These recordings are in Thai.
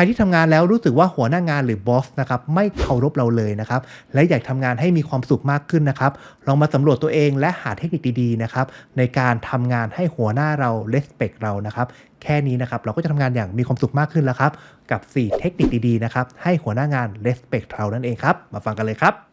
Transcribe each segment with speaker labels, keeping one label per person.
Speaker 1: รที่ทำงานแล้วรู้สึกว่าหัวหน้างานหรือบอสนะครับไม่เคารพเราเลยนะครับและอยากทำงานให้มีความสุขมากขึ้นนะครับลองมาสำรวจตัวเองและหาเทคนิคดีๆนะครับในการทำงานให้หัวหน้าเราเลสเปกเรานะครับแค่นี้นะครับเราก็จะทำงานอย่างมีความสุขมากขึ้นแล้วครับกับ 4 เทคนิคดีๆนะครับให้หัวหน้างานเลสเปกเรานั่นเองครับมาฟังกันเลยครับ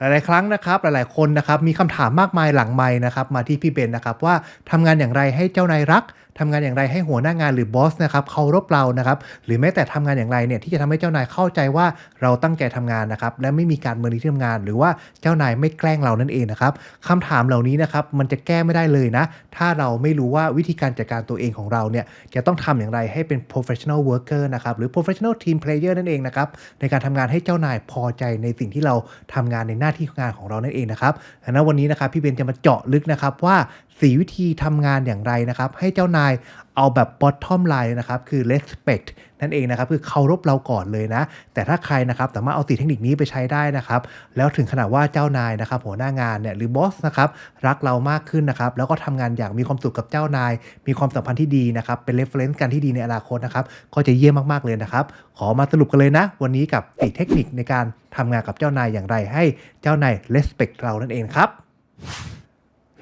Speaker 1: หลาย ๆ ครั้งนะครับหลาย ๆ คนนะครับมีคำถามมากมายหลังไม้นะครับมาที่พี่เบนนะครับว่าทำงานอย่างไรให้เจ้านายรักทำงานอย่างไรให้หัวหน้างานหรือบอสนะครับเคารพเรานะครับหรือแม้แต่ทำงานอย่างไรเนี่ยที่จะทำให้เจ้านายเข้าใจว่าเราตั้งใจทำงานนะครับและไม่มีการเมืองในที่ทำงาน หรือว่าเจ้านายไม่แกล้งเรานั่นเองนะครับคำถามเหล่านี้นะครับมันจะแก้ไม่ได้เลยนะ ถ้าเราไม่รู้ว่าวิธีการจัดการตัวเองของเราเนี่ยจะต้องทำอย่างไรให้เป็น professional worker นะครับหรือ professional team player นั่นเองนะครับในการทำงานให้เจ้านายพอใจในสิ่งที่เราทำงานในหน้าที่งานของเรานั่นเองนะครับดังนั้นวันนี้นะครับพี่เบนจะมาเจาะลึกนะครับว่า สีวิธีทำงานอย่างไรนะครับ ให้เจ้านายเอาแบบ bottom line นะครับคือ respect นั่นเองนะครับคือเคารพเราก่อนเลยนะ แต่ถ้าใครนะครับสามารถเอาติเทคนิคนี้ไปใช้ได้นะครับ แล้วถึงขนาดว่าเจ้านายนะครับหัวหน้างานเนี่ยหรือบอสนะครับรักเรามากขึ้นนะครับแล้วก็ทำงานอย่างมีความสุขกับเจ้านาย มีความสัมพันธ์ที่ดีนะครับเป็น reference กันที่ดีในอนาคตนะครับก็จะเยี่ยมมากๆเลยนะครับ ขอมาสรุปกันเลยนะ วันนี้กับติเทคนิคในการทำงานกับเจ้านายอย่างไร ให้เจ้านาย respect เรานั่นเองครับ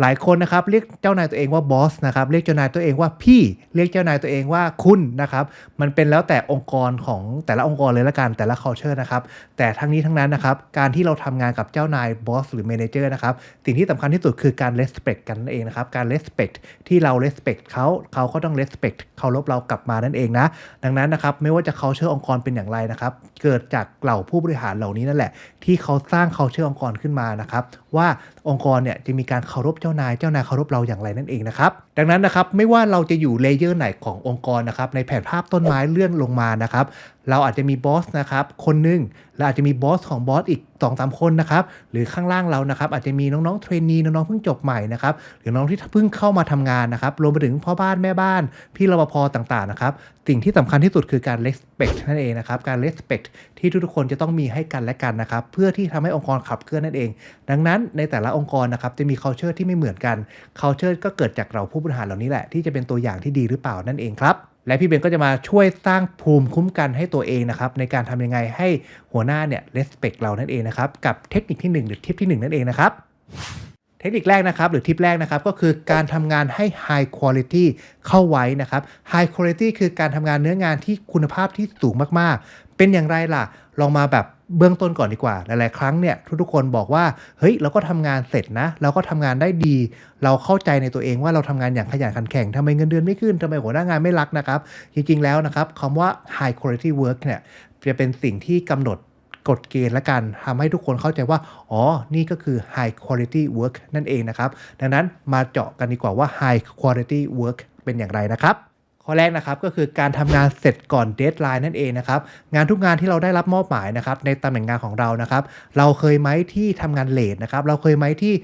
Speaker 1: หลายคนนะครับเรียกเจ้านายตัวเองว่าบอสนะครับเรียกเจ้านายตัวเองว่าพี่ เรียกเจ้านายตัวเองว่าคุณนะครับ มันเป็นแล้วแต่องค์กรของแต่ละองค์กรเลยละกันแต่ละ culture นะครับ แต่ทั้งนี้ทั้งนั้นนะครับ การที่เราทำงานกับเจ้านายบอสหรือ manager นะครับ สิ่งที่สำคัญที่สุดคือการ respect กันนั่นเองนะครับ การ respect ที่เรา respect เขาเขาก็ต้อง respect เคารพเรากลับมานั่นเองนะ ดังนั้นนะครับไม่ว่าจะ culture องค์กรเป็นอย่างไรนะครับ เกิดจากเหล่าผู้บริหารเหล่านี้นั่นแหละ ที่เขาสร้าง culture องค์กรขึ้นมานะครับว่า องค์กรเนี่ยจะมีการเคารพเจ้านาย เจ้านายเคารพเราอย่างไรนั่นเองนะครับ ดังนั้นนะครับไม่ว่าเราจะอยู่เลเยอร์ไหนขององค์กรนะครับในแผนภาพต้นไม้เลื่อนลงมานะครับเราอาจจะมีบอสนะครับคนหนึ่งและอาจจะมีบอสของบอสอีก2อสคนนะครับหรือข้างล่างเรานะครับอาจจะมีน้องๆเทรนนีน้องๆเพิ่งจบใหม่นะครับหรือน้องที่เพิ่งเข้ามาทำงานนะครับรวมไปถึงพ่อบ้านแม่บ้าน พี่รปภต่างๆนะครับสิ่งที่สำคัญที่สุดคือการ respect นั่นเองนะครับการ respect ที่ทุกๆคนจะต้องมีให้กันและกันนะครับเพื่อที่ทำให้องค์กรขับเคลื่อนนั่นเอง ดังนั้นในแต่ละองค์กรนะครับจะมี culture ที่ไม่เหมือนกัน culture ก็เกิดจากเราผู้บริหารเหล่านี้แหละที่จะเป็นตัวอย่างที่ดีหรือเปล่านั่นเองครับ และพี่เบนก็จะมาช่วยสร้างภูมิคุ้มกันให้ตัวเองนะครับในการทำยังไงให้หัวหน้าเนี่ย respect เรานั่นเองนะครับกับเทคนิคที่ 1 หรือทิปที่ 1 นั่นเองนะครับเทคนิคแรกนะครับหรือทิปแรกนะครับก็คือการทำงานให้ high quality เข้าไว้นะครับ high quality คือการทำงานเนื้องานที่คุณภาพที่สูงมากๆ เป็นอย่างไรล่ะ ลองมาแบบ เบื้องต้นก่อนดีกว่า หลาย ๆ ครั้งเนี่ยทุกๆคนบอกว่า เฮ้ย เราก็ทำงานเสร็จนะ เราก็ทำงานได้ดี เราเข้าใจในตัวเองว่าเราทำงานอย่างขยันขันแข็งทำไมเงินเดือนไม่ขึ้นทำไมหัวหน้างานไม่รักนะครับ จริง ๆ แล้วนะครับคำว่า high quality work เนี่ยจะเป็นสิ่งที่กำหนดกฎเกณฑ์และกันทำให้ทุกคนเข้าใจว่า อ๋อ นี่ก็คือ high quality work นั่นเองนะครับ ดังนั้นมาเจาะกันดีกว่าว่า high quality work เป็นอย่างไรนะครับ ข้อแรกนะครับก็คือการทำงานเสร็จก่อนเดทไลน์นั่นเองนะครับงานทุกงานที่เราได้รับมอบหมายนะครับในตำแหน่งงานของเรานะครับ เราเคยไหมที่ทำงานเลทนะครับเราเคยไหมที่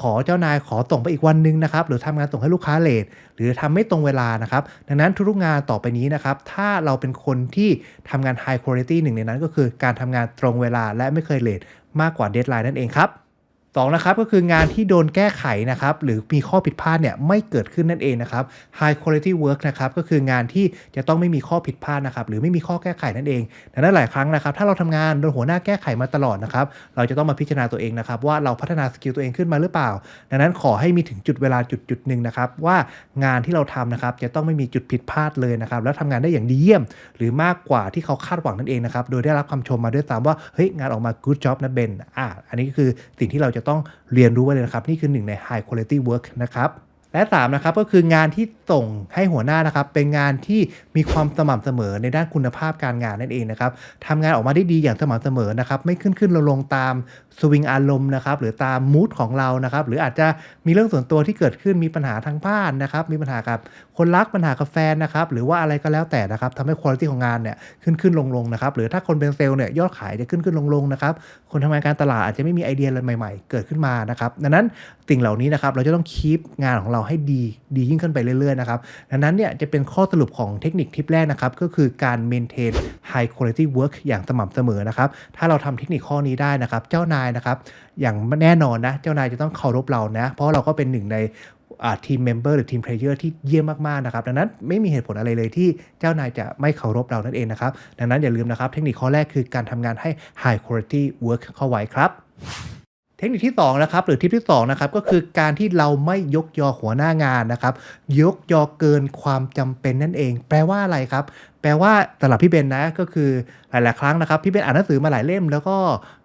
Speaker 1: ขอเจ้านายขอส่งไปอีกวันหนึงนะครับหรือทำงานส่งให้ลูกค้าเลทหรือทำไม่ตรงเวลานะครับ ดังนั้นทุกๆงานต่อไปนี้นะครับถ้าเราเป็นคนที่ทำงาน high quality หนึ่งในนั้นก็คือการทำงานตรงเวลาและไม่เคยเลทมากกว่าเดทไลน์นั่นเองครับ สองนะครับก็คืองานที่โดนแก้ไขนะครับหรือมีข้อผิดพลาดเนี่ยไม่เกิดขึ้นนั่นเองนะครับ high quality work นะครับก็คืองานที่จะต้องไม่มีข้อผิดพลาดนะครับหรือไม่มีข้อแก้ไขนั่นเองดังนั้นหลายครั้งนะครับ ถ้าเราทำงานโดนหัวหน้าแก้ไขมาตลอดนะครับเราจะต้องมาพิจารณาตัวเองนะครับว่าเราพัฒนาสกิลตัวเองขึ้นมาหรือเปล่า ดังนั้นขอให้มีถึงจุดเวลาจุดจุดหนึ่งนะครับว่างานที่เราทำนะครับจะต้องไม่มีจุดผิดพลาดเลยนะครับแล้วทำงานได้อย่างดีเยี่ยม หรือมากกว่าที่เขาคาดหวังนั่นเองนะครับโดยได้รับคำชมมาด้วยซ้ำว่าเฮ้ยงานออกมา good job นะเบนอะอันนี้คือสิ่งที่เราจะจะต้องเรียนรู้ไว้เลยนะครับ นี่คือหนึ่งใน high quality work นะครับ และ3นะครับก็คืองานที่ส่งให้หัวหน้านะครับ เป็นงานที่มีความสม่ำเสมอในด้านคุณภาพการงานนั่นเองนะครับทำงานออกมาได้ดีอย่างสม่ำเสมอนะครับ ไม่ขึ้นขึ้นลงลงตามสวิงอารมณ์นะครับ หรือตามมูดของเรานะครับ หรืออาจจะมีเรื่องส่วนตัวที่เกิดขึ้นมีปัญหาทางบ้านนะครับ มีปัญหากับคนรักปัญหากับแฟนนะครับ หรือว่าอะไรก็แล้วแต่นะครับทำให้คุณภาพของงานเนี่ยขึ้นขึ้นลงลงนะครับ หรือถ้าคนเป็นเซลล์เนี่ยยอดขายจะขึ้นขึ้นลงลงนะครับ คนทำงานการตลาดอาจจะไม่มีไอเดียอะไรใหม่ ๆ เกิดขึ้นมานะครับ ดังนั้น สิ่งเหล่านี้นะครับเราจะต้องคีปงานของเราให้ดีดียิ่งขึ้นไปเรื่อยๆนะครับดังนั้นเนี่ยจะเป็นข้อสรุปของเทคนิคทิปแรกนะครับก็คือการ maintain high quality work อย่างสม่ำเสมอนะครับถ้าเราทำเทคนิคข้อนี้ได้นะครับ เจ้านายนะครับอย่างแน่นอนนะเจ้านายจะต้องเคารพเรานะเพราะเราก็เป็นหนึ่งในทีมเมมเบอร์หรือทีมเพลเยอร์ที่เยี่ยมมากๆนะครับดังนั้นไม่มีเหตุผลอะไรเลยที่เจ้านายจะไม่เคารพเรานั่นเองนะครับ ดังนั้นอย่าลืมนะครับ เทคนิคข้อแรกคือการทำงานให้ high quality work เข้าไว้ครับ เทคนิคที่2นะครับหรือทิปที่2นะครับก็คือการที่เราไม่ยกยอหัวหน้างานนะครับ ยกยอเกินความจำเป็นนั่นเอง แปลว่าอะไรครับ แปลว่าสำหรับพี่เบนนะก็คือหลาย ๆ ครั้งนะครับพี่เบนอ่านหนังสือมาหลายเล่ม แล้วก็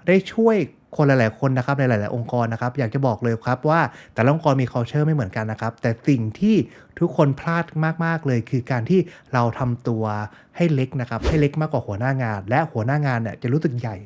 Speaker 1: ได้ช่วยคนหลาย ๆ คนนะครับในหลาย ๆ องค์กรนะครับ อยากจะบอกเลยครับว่าแต่ละองค์กรมี culture ไม่เหมือนกันนะครับ แต่สิ่งที่ทุกคนพลาดมาก ๆ เลย คือการที่เราทำตัวให้เล็กนะครับให้เล็กมากกว่าหัวหน้างาน และหัวหน้างานเนี่ยจะรู้สึกใหญ่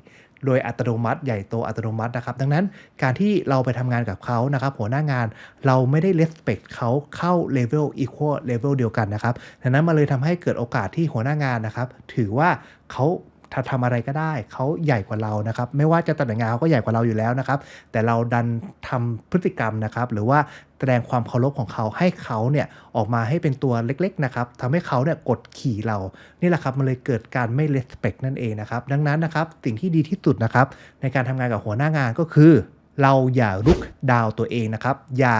Speaker 1: โดยอัตโนมัติใหญ่โตอัตโนมัตินะครับ ดังนั้นการที่เราไปทำงานกับเขานะครับ หัวหน้างานเราไม่ได้เลสเปคเขาเข้าเลเวลอีควอลเลเวลเดียวกันนะครับดังนั้นมาเลยทำให้เกิดโอกาสที่หัวหน้างานนะครับ ถือว่าเขา ถ้าทำอะไรก็ได้เขาใหญ่กว่าเรานะครับ ไม่ว่าจะตำแหน่งงานเขาก็ใหญ่กว่าเราอยู่แล้วนะครับ แต่เราดันทำพฤติกรรมนะครับ หรือว่าแสดงความเคารพของเขาให้เขาเนี่ยออกมาให้เป็นตัวเล็กๆนะครับทำให้เขาเนี่ยกดขี่เรา นี่แหละครับมันเลยเกิดการไม่ respect นั่นเองนะครับ ดังนั้นนะครับสิ่งที่ดีที่สุดนะครับในการทำงานกับหัวหน้างานก็คือ เราอย่าลุกดาวตัวเองนะครับ อย่า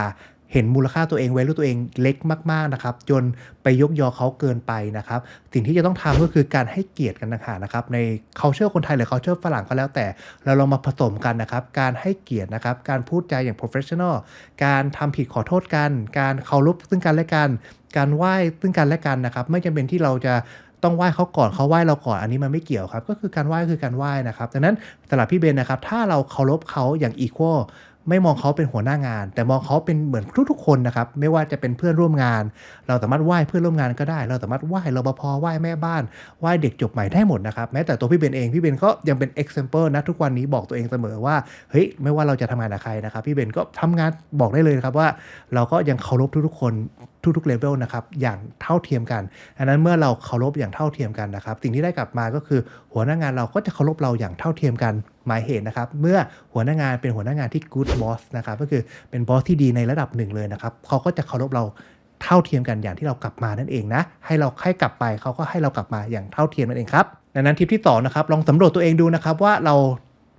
Speaker 1: เห็นมูลค่าตัวเองไว้รู้ตัวเองเล็กมากๆนะครับ จนไปยกยอเขาเกินไปนะครับ สิ่งที่จะต้องทำก็คือการให้เกียรติกันนะคะนะครับ ใน culture คนไทยหรือ culture ฝรั่งก็แล้วแต่ เราลองมาผสมกันนะครับ การให้เกียรตินะครับ การพูดใจอย่าง professional การทำผิดขอโทษกัน การเคารพซึ่งกันและกัน การไหว้ซึ่งกันและกันนะครับ ไม่จำเป็นที่เราจะต้องไหว้เขาก่อนเขาไหว้เราก่อนอันนี้มันไม่เกี่ยวครับ ก็คือการไหว้คือการไหว้นะครับดังนั้นสำหรับพี่เบนนะครับ ถ้าเราเคารพเขาอย่าง equal ไม่มองเขาเป็นหัวหน้างาน แต่มองเขาเป็นเหมือนทุกๆคนนะครับ ไม่ว่าจะเป็นเพื่อนร่วมงาน เราสามารถไหว้เพื่อนร่วมงานก็ได้ เราสามารถไหว้รปภไหว้แม่บ้านไหว้เด็กจบใหม่ได้หมดนะครับแม้แต่ตัวพี่เบนเองพี่เบนก็ยังเป็น example นะทุกวันนี้บอกตัวเองเสมอว่าเฮ้ยไม่ว่าเราจะทำงานกับใครนะครับพี่เบนก็ทำงานบอกได้เลยครับว่า เราก็ยังเคารพทุกๆคนทุกๆเลเวลนะครับอย่างเท่าเทียมกัน อันนั้นเมื่อเราเคารพอย่างเท่าเทียมกันนะครับ สิ่งที่ได้กลับมาก็คือ หัวหน้างานเราก็จะเคารพเราอย่างเท่าเทียมกันหมายเหตุนะครับ เมื่อหัวหน้างานเป็นหัวหน้างานที่ good boss นะครับก็คือเป็นบอสที่ดีในระดับหนึ่งเลยนะครับเขาก็จะเคารพเราเท่าเทียมกันอย่างที่เรากลับมานั่นเองนะ ให้เราให้กลับไปเขาก็ให้เรากลับมาอย่างเท่าเทียมนั่นเองครับดังนั้นทิปที่2นะครับลองสำรวจตัวเองดูนะครับว่าเรา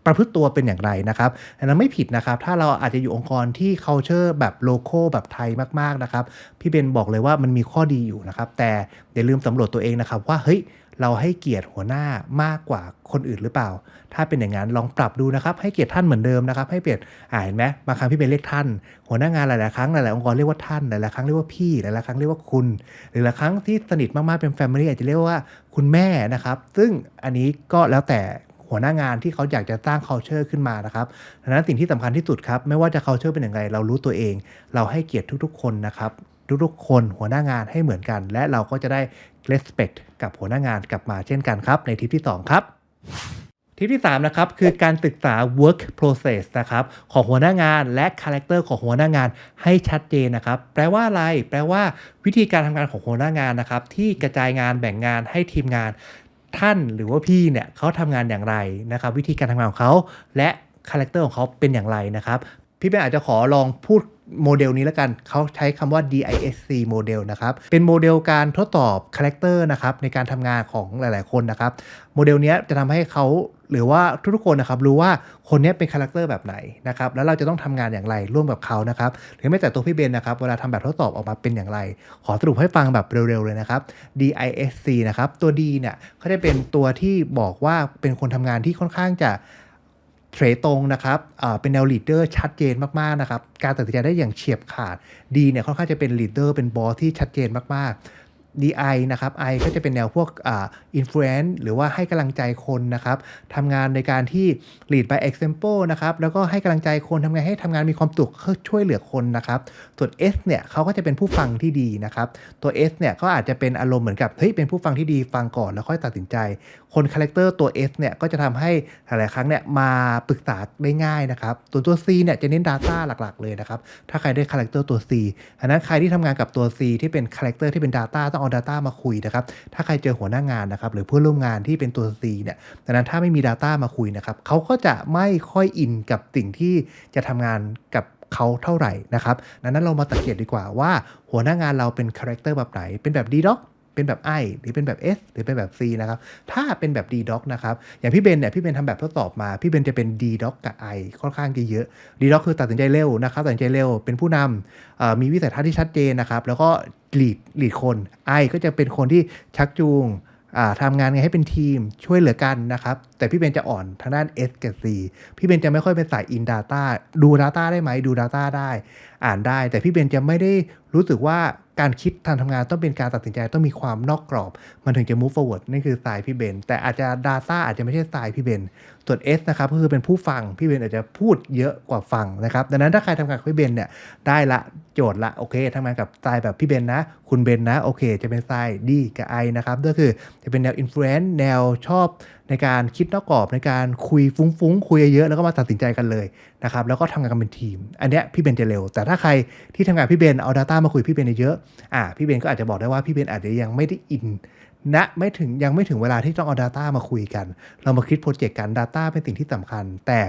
Speaker 1: ประพฤติตัวเป็นอย่างไรนะครับอันนั้นไม่ผิดนะครับ ถ้าเราอาจจะอยู่องค์กรที่ culture แบบโลโก้แบบไทยมากๆนะครับ พี่เบนบอกเลยว่ามันมีข้อดีอยู่นะครับ แต่อย่าลืมสำรวจตัวเองนะครับ ว่าเฮ้ยเราให้เกียรติหัวหน้ามากกว่าคนอื่นหรือเปล่า ถ้าเป็นอย่างนั้นลองปรับดูนะครับ ให้เกียรติท่านเหมือนเดิมนะครับ ให้เปลี่ยนอ่าเห็นไหมบางครั้งพี่เบนเรียกท่าน หัวหน้างานหลาย ๆ ครั้งหลาย ๆ องค์กรเรียกว่าท่าน หลาย ๆ ครั้งเรียกว่าพี่ หลาย ๆ ครั้งเรียกว่าคุณ หรือหลายครั้งที่สนิทมาก ๆ เป็นแฟมิลี่อาจจะเรียกว่าคุณแม่นะครับ ซึ่งอันนี้ก็แล้วแต่ หัวหน้างานที่เขาอยากจะสร้าง culture ขึ้นมานะครับดังนั้นสิ่งที่สำคัญที่สุดครับไม่ว่าจะ culture เป็นอย่างไรเรารู้ตัวเอง เราให้เกียรติทุกๆ คนนะครับทุกๆคนหัวหน้างานให้เหมือนกัน และเราก็จะได้ respect กับหัวหน้างานกลับมาเช่นกันครับในทิปที่ 2 ครับทิปที่3นะครับคือการศึกษา work process นะครับของหัวหน้างานและคาแรคเตอร์ของหัวหน้างานให้ชัดเจนนะครับแปลว่าอะไร แปลว่าวิธีการทำงานของหัวหน้างานนะครับที่กระจายงานแบ่งงานให้ทีมงาน ท่านหรือว่าพี่เนี่ยเขาทำงานอย่างไรนะครับ วิธีการทำงานของเขาและคาแรคเตอร์ของเขาเป็นอย่างไรนะครับ พี่เป็นอาจจะขอลองพูดโมเดลนี้แล้วกันเขาใช้คำว่า DISC โมเดลนะครับ เป็นโมเดลการทดสอบคาแรคเตอร์นะครับในการทำงานของหลาย ๆ คนนะครับ โมเดลนี้จะทำให้เขา หรือว่าทุกๆคนนะครับรู้ว่าคนนี้เป็นคาแรคเตอร์แบบไหนนะครับแล้วเราจะต้องทำงานอย่างไรร่วมกับเขานะครับหรือแม้แต่ตัวพี่เบนนะครับเวลาทำแบบทดสอบออกมาเป็นอย่างไร ขอสรุปให้ฟังแบบเร็วๆเลยนะครับ DISC นะครับตัว D เนี่ยเขาจะเป็นตัวที่บอกว่าเป็นคนทำงานที่ค่อนข้างจะเทรดตรงนะครับเป็นแนวลีดเดอร์ชัดเจนมากๆนะครับ การตัดสินใจได้อย่างเฉียบขาด ดีเนี่ยค่อนข้างจะเป็นลีดเดอร์เป็นบอสที่ชัดเจนมากๆ DI นะครับ I ก็จะเป็นแนวพวกอ่า influence หรือว่าให้กำลังใจคนนะครับทำงานในการที่ lead by example นะครับ แล้วก็ให้กำลังใจคนทำงานให้ทำงานมีความสุขช่วยเหลือคนนะครับ ส่วน S เนี่ยเขาก็จะเป็นผู้ฟังที่ดีนะครับ ตัว S เนี่ยก็อาจจะเป็นอารมณ์เหมือนกับ เฮ้ย เป็นผู้ฟังที่ดีฟังก่อนแล้วค่อยตัดสินใจ คนคาแรคเตอร์ตัว S เนี่ยก็จะทำให้หลายครั้งเนี่ยมาปรึกษาได้ง่ายนะครับ ตัวตัว C เนี่ยจะเน้น Data หลักๆ เลยนะครับ ถ้าใครได้คาแรคเตอร์ตัว C อันนั้นใครที่ทำงานกับตัว C ที่เป็นคาแรคเตอร์ที่เป็น Data ต้องเอา Data มาคุยนะครับ ถ้าใครเจอหัวหน้างานนะครับ หรือเพื่อนร่วมงานที่เป็นตัว C เนี่ยดังนั้นถ้าไม่มี Data มาคุยนะครับเขาก็จะไม่ค่อยอินกับสิ่งที่จะทำงานกับเขาเท่าไหร่นะครับดังนั้นเรามาสังเกตดีกว่าว่า หัวหน้างานเราเป็นคาแรคเตอร์แบบไหน เป็นแบบ D doc เป็นแบบ I หรือเป็นแบบ S หรือเป็นแบบ C นะครับ ถ้าเป็นแบบ D doc นะครับ อย่างพี่เบนเนี่ย พี่เบนทำแบบทดสอบมา พี่เบนจะเป็น D doc กับ I ค่อนข้างจะเยอะ D doc คือตัดสินใจเร็วนะครับ ตัดสินใจเร็ว เป็นผู้นำมีวิสัยทัศน์ที่ชัดเจนนะครับ แล้วก็ หลีดหลีดคน I ก็จะเป็นคนที่ชักจูงอ่าทำงานไงให้เป็นทีมช่วยเหลือกันนะครับ แต่พี่เบนจะอ่อนทางด้าน S กับ C พี่เบนจะไม่ค่อยเป็นสายอิน Data ดู Data ได้ไหมดู Data ได้ อ่านได้ แต่พี่เบนจะไม่ได้รู้สึกว่า การคิดทางทำงานต้องเป็นการตัดสินใจต้องมีความนอกกรอบ มันถึงจะ move forward นี่คือสไตล์พี่เบน แต่อาจจะ Data อาจจะไม่ใช่สไตล์พี่เบน ส่วน S นะครับก็คือเป็นผู้ฟัง พี่เบนอาจจะพูดเยอะกว่าฟังนะครับ ดังนั้นถ้าใครทำงานกับพี่เบนเนี่ยได้ละโจทย์ละโอเคทำงานกับสไตล์แบบพี่เบนนะ คุณเบนนะโอเค จะเป็นสไตล์ D กับ I นะครับก็คือจะเป็นแนว influence แนวชอบ ในการคิดนอกกรอบในการคุยฟุ้งๆ คุยเยอะๆแล้วก็มาตัดสินใจกันเลยนะครับแล้วก็ทำงานกันเป็นทีม อันเนี้ยพี่เบนจะเร็ว แต่ถ้าใครที่ทำงานพี่เบนเอา Data มาคุยพี่เบนเยอะๆอ่าพี่เบนก็อาจจะบอกได้ว่าพี่เบนอาจจะยังไม่ได้อินณไม่ถึงยังไม่ถึงเวลาที่ต้องเอา Data มาคุยกัน เรามาคิดโปรเจกต์กัน Data เป็นสิ่งที่สำคัญ แต่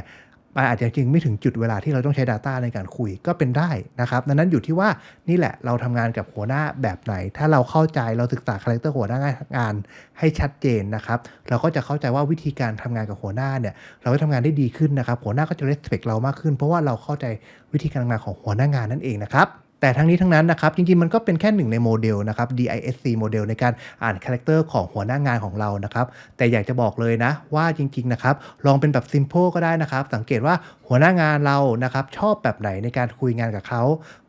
Speaker 1: มันอาจจะจริงไม่ถึงจุดเวลาที่เราต้องใช้ Data ในการคุยก็เป็นได้นะครับดังนั้นอยู่ที่ว่านี่แหละเราทำงานกับหัวหน้าแบบไหน ถ้าเราเข้าใจเราศึกษาคาแรคเตอร์หัวหน้างานให้ชัดเจนนะครับเราก็จะเข้าใจว่าวิธีการทำงานกับหัวหน้าเนี่ยเราจะทำงานได้ดีขึ้นนะครับหัวหน้าก็จะ respect เรามากขึ้น เพราะว่าเราเข้าใจวิธีการทำงานของหัวหน้างานนั่นเองนะครับ แต่ทั้งนี้ทั้งนั้นนะครับจริงๆมันก็เป็นแค่หนึ่งในโมเดลนะครับ DISC โมเดลในการอ่านคาแรคเตอร์ของหัวหน้างานของเรานะครับแต่อยากจะบอกเลยนะว่าจริงๆนะครับลองเป็นแบบ simple ก็ได้นะครับ สังเกตว่าหัวหน้างานเรานะครับชอบแบบไหนในการคุยงานกับเขา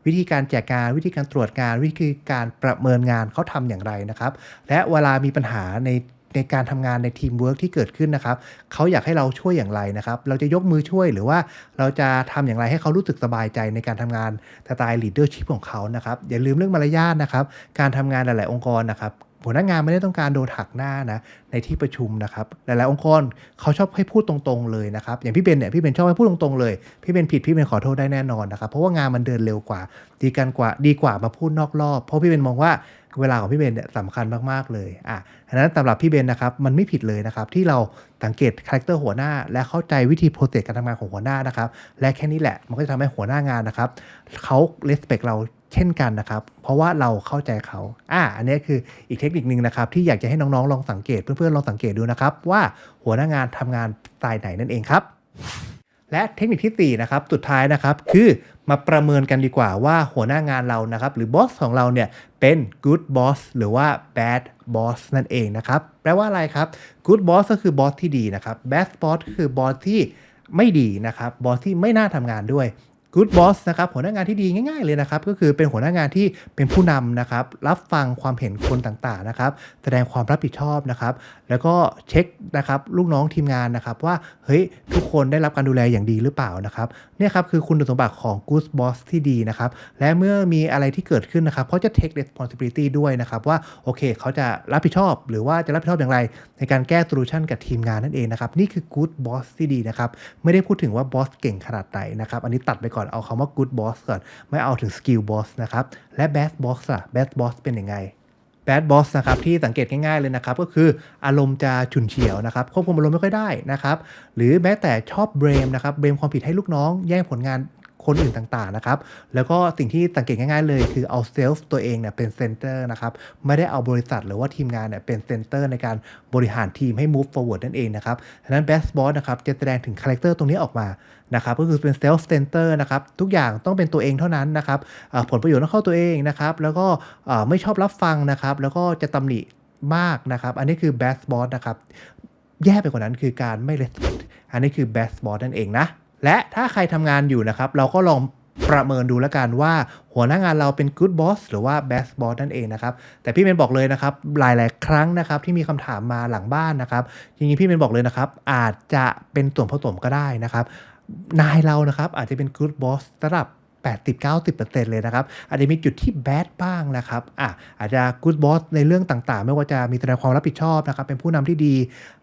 Speaker 1: วิธีการแจกงาน วิธีการตรวจงาน วิธีการประเมินงานเขาทำอย่างไรนะครับ และเวลามีปัญหาใน ในการทำงานในทีมเวิร์กที่เกิดขึ้นนะครับเขาอยากให้เราช่วยอย่างไรนะครับ เราจะยกมือช่วยหรือว่าเราจะทำอย่างไรให้เขารู้สึกสบายใจในการทำงานสไตล์ leadership ของเขานะครับ อย่าลืมเรื่องมารยาทนะครับ การทำงานหลาย ๆ องค์กรนะครับหัวหน้างานไม่ได้ต้องการโดนหักหน้านะในที่ประชุมนะครับ หลาย ๆ องค์กรเขาชอบให้พูดตรง ๆ เลยนะครับ อย่างพี่เบนเนี่ยพี่เบนชอบให้พูดตรง ๆ เลย พี่เบนผิดพี่เบนขอโทษได้แน่นอนนะครับ เพราะว่างานมันเดินเร็วกว่า ดีกันกว่าดีกว่ามาพูดนอกรอบ เพราะพี่เบนมองว่า เวลาของพี่เบนเนี่ยสำคัญมากๆเลยอะฉะนั้นสำหรับพี่เบนนะครับมันไม่ผิดเลยนะครับที่เราสังเกตคาแรคเตอร์หัวหน้า และเข้าใจวิธีโปรเซสการทำงานของหัวหน้านะครับและแค่นี้แหละมันก็จะทำให้หัวหน้างานนะครับเขาเลสเปคเราเช่นกันนะครับ เพราะว่าเราเข้าใจเขา อะอันนี้คืออีกเทคนิคนึงนะครับ ที่อยากจะให้น้องๆลองสังเกต เพื่อนๆลองสังเกตดูนะครับ ว่าหัวหน้างานทำงานสไตล์ไหนนั่นเองครับ และเทคนิคที่ 4 นะครับ สุดท้ายนะครับ คือมาประเมินกันดีกว่าว่าหัวหน้างานเรานะครับ หรือบอสของเราเนี่ย เป็น good boss หรือว่า bad boss นั่นเองนะครับ แปลว่าอะไรครับ good boss ก็คือบอสที่ดีนะครับ bad boss คือบอสที่ไม่ดีนะครับ บอสที่ไม่น่าทำงานด้วย Good Boss นะครับหัวหน้างานที่ดีง่ายๆเลยนะครับก็คือเป็นหัวหน้างานที่เป็นผู้นำนะครับรับฟังความเห็นคนต่างๆนะครับแสดงความรับผิดชอบนะครับแล้วก็เช็คนะครับลูกน้องทีมงานนะครับว่าเฮ้ยทุกคนได้รับการดูแลอย่างดีหรือเปล่านะครับเนี่ยครับคือคุณสมบัติของ Good Boss ที่ดีนะครับและเมื่อมีอะไรที่เกิดขึ้นนะครับเขาจะ take responsibility ด้วยนะครับว่าโอเคเขาจะรับผิดชอบ หรือว่าจะรับผิดชอบอย่างไร ในการแก้ solution กับทีมงานนั่นเองนะครับนี่คือ Good Boss ที่ดีนะครับไม่ได้พูดถึงว่าบอสเก่งขนาดไหนนะครับอันนี้ตัดไปก่อนเอาคำว่า good boss ก่อน ไม่เอาถึง skill boss นะครับ และ bad boss ล่ะ bad boss เป็นยังไง bad boss นะครับที่สังเกตง่ายๆเลยนะครับ ก็คืออารมณ์จะฉุนเฉียวนะครับควบคุมอารมณ์ไม่ค่อยได้นะครับ หรือแม้แต่ชอบเบรมนะครับเบรมความผิดให้ลูกน้องแย่งผลงาน คนอื่นต่างๆนะครับ แล้วก็สิ่งที่สังเกตง่ายๆเลยคือเอาเซลฟ์ตัวเองเนี่ยเป็นเซนเตอร์นะครับไม่ได้เอาบริษัทหรือว่าทีมงานเนี่ยเป็นเซนเตอร์ในการบริหารทีมให้ move forward นั่นเองนะครับดังนั้น best boss นะครับจะแสดงถึงคาแรคเตอร์ตรงนี้ออกมานะครับก็คือเป็น self center นะครับทุกอย่างต้องเป็นตัวเองเท่านั้นนะครับผลประโยชน์ต้องเข้าตัวเองนะครับแล้วก็ไม่ชอบรับฟังนะครับแล้วก็จะตำหนิมากนะครับอันนี้คือ best boss นะครับแย่ไปกว่านั้นคือการไม่ respect อันนี้คือ best boss นั่นเองนะ และถ้าใครทำงานอยู่นะครับ เราก็ลองประเมินดูแล้วกันว่าหัวหน้างานเราเป็น good boss หรือว่า best boss นั่นเองนะครับ แต่พี่เมนบอกเลยนะครับ หลาย ๆ ครั้งนะครับที่มีคำถามมาหลังบ้านนะครับจริงๆพี่เมนบอกเลยนะครับ อาจจะเป็นส่วนผสมก็ได้นะครับ นายเรานะครับอาจจะเป็น good boss ระดับ 80-90%เลยนะครับ อาจจะมีจุดที่แบดบ้างนะครับอะอาจจะ good boss ในเรื่องต่างๆ ไม่ว่าจะมีแสดงความรับผิดชอบนะครับ เป็นผู้นำที่ดี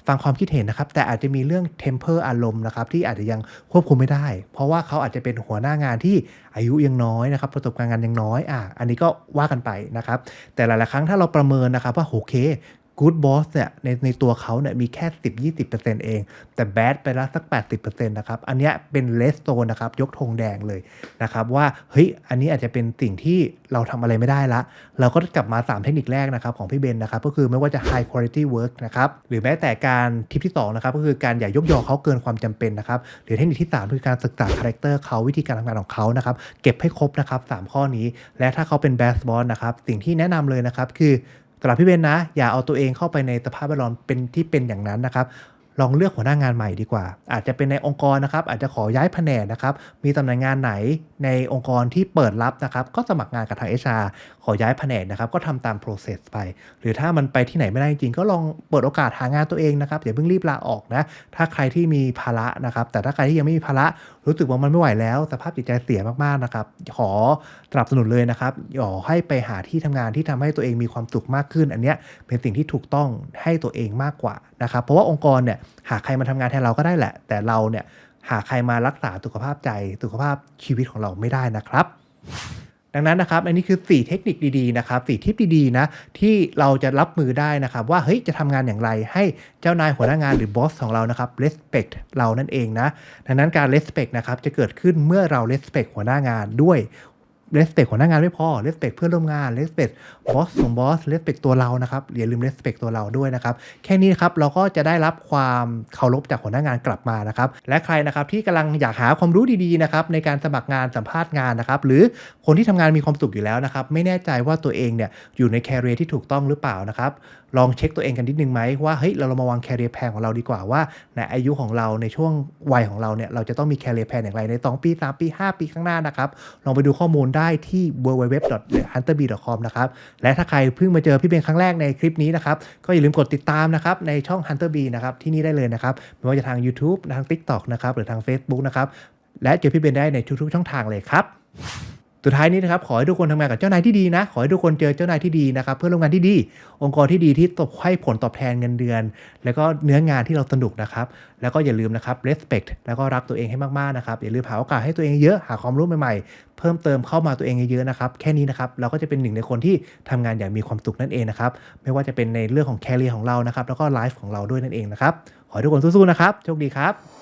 Speaker 1: ฟังความคิดเห็นนะครับ แต่อาจจะมีเรื่อง temper อารมณ์นะครับ ที่อาจจะยังควบคุมไม่ได้ เพราะว่าเขาอาจจะเป็นหัวหน้างานที่อายุยังน้อยนะครับประสบการณ์งานยังน้อยอะอันนี้ก็ว่ากันไปนะครับ แต่หลายๆครั้งถ้าเราประเมินนะครับว่าโอเค good boss เนี่ยในในตัวเขาเนี่ยมีแค่ 10-20%เอง แต่ bad ไปแล้วสัก 80%นะครับอันนี้เป็น red zone นะครับยกธงแดงเลยนะครับว่าเฮ้ยอันนี้อาจจะเป็นสิ่งที่เราทำอะไรไม่ได้ละ เราก็กลับมา 3 เทคนิคแรกนะครับของพี่เบนนะครับก็คือไม่ว่าจะ high quality work นะครับหรือแม้แต่การทิปที่2นะครับก็คือการอย่ายกยอเขาเกินความจำเป็นนะครับหรือเทคนิคที่ 3 คือการศึกษาคาแรคเตอร์เขาวิธีการทำงานของเขานะครับเก็บให้ครบนะครับ3ข้อนี้ และถ้าเขาเป็น best boss นะครับสิ่งที่แนะนำเลยนะครับคือ สำหรับพี่เบนนะ อย่าเอาตัวเองเข้าไปในสภาพแวดล้อมเป็นที่เป็นอย่างนั้นนะครับลองเลือกหัวหน้างานใหม่ดีกว่า อาจจะเป็นในองค์กรนะครับ อาจจะขอย้ายแผนกนะครับ มีตำแหน่งงานไหนในองค์กรที่เปิดรับนะครับ ก็สมัครงานกับทาง HR ขอย้ายแผนกนะครับ ก็ทำตาม process ไป หรือถ้ามันไปที่ไหนไม่ได้จริง ก็ลองเปิดโอกาสหางานตัวเองนะครับ อย่าเพิ่งรีบลาออกนะ ถ้าใครที่มีภาระนะครับ แต่ถ้าใครที่ยังไม่มีภาระ รู้สึกว่ามันไม่ไหวแล้ว สภาพจิตใจเสียมากๆนะครับ ขอสนับสนุนเลยนะครับขอให้ไปหาที่ทำงานที่ทำให้ตัวเองมีความสุขมากขึ้น อันเนี้ยเป็นสิ่งที่ถูกต้องให้ตัวเองมากกว่านะครับ เพราะว่าองค์กรเนี่ยหาใครมาทำงานแทนเราก็ได้แหละ แต่เราเนี่ยหาใครมารักษาสุขภาพใจสุขภาพชีวิตของเราไม่ได้นะครับ ดังนั้นนะครับอันนี้คือ 4 เทคนิคดีๆนะครับ4ทิปดีๆนะที่เราจะรับมือได้นะครับว่าเฮ้ยจะทำงานอย่างไรให้เจ้านายหัวหน้างานหรือบอสของเรานะครับ respect เรานั่นเองนะดังนั้นการ respect นะครับจะเกิดขึ้นเมื่อเรา respect หัวหน้างานด้วย respect หัวหน้างานไม่พอ respect เพื่อนร่วมงาน respect บอสของบอส respect ตัวเรานะครับอย่าลืม respect ตัวเราด้วยนะครับ แค่นี้ครับเราก็จะได้รับความเคารพจากหัวหน้างานกลับมานะครับ และใครนะครับที่กำลังอยากหาความรู้ดีๆนะครับในการสมัครงานสัมภาษณ์งานนะครับหรือคนที่ทำงานมีความสุขอยู่แล้วนะครับไม่แน่ใจว่าตัวเองเนี่ยอยู่ในแคริเอร์ที่ถูกต้องหรือเปล่านะครับลองเช็คตัวเองกันนิดนึงไหมว่าเฮ้ยเราเรามาวางแคริเอร์แพลนของเราดีกว่าว่าในอายุของเราในช่วงวัยของเราเนี่ยเราจะต้องมีแคริเอร์แพลนอย่างไรใน2ปี3ปี 5 ปีข้างหน้านะครับลองไปดูข้อมูลได้ที่ www.hunterbee.com นะครับและถ้าใครเพิ่งมาเจอพี่เบนครั้งแรกในคลิปนี้นะครับก็อย่าลืมกดติดตามนะครับในช่อง Hunter Bee นะครับที่นี่ได้เลยนะครับไม่ว่าจะทาง YouTube ทาง TikTok นะครับหรือทาง Facebook นะครับและเจอพี่เบนได้ในทุกๆช่องทางเลยครับ สุดท้ายนี้นะครับขอให้ทุกคนทำงานกับเจ้านายที่ดีนะ ขอให้ทุกคนเจอเจ้านายที่ดีนะครับเพื่อนร่วมงานที่ดี องค์กรที่ดีที่ตบให้ผลตอบแทนเงินเดือน แล้วก็เนื้องานที่เราสนุกนะครับแล้วก็อย่าลืมนะครับ respect แล้วก็รักตัวเองให้มากๆนะครับอย่าลืมหาโอกาสให้ตัวเองเยอะหาความรู้ใหม่ๆ เพิ่มเติมเข้ามาตัวเองเยอะๆนะครับแค่นี้นะครับเราก็จะเป็นหนึ่งในคนที่ทำงานอย่างมีความสุขนั่นเองนะครับไม่ว่าจะเป็นในเรื่องของแคริเอร์ของเรานะครับแล้วก็ไลฟ์ของเราด้วยนั่นเองนะครับขอให้ทุกคนสู้ๆนะครับโชคดีครับ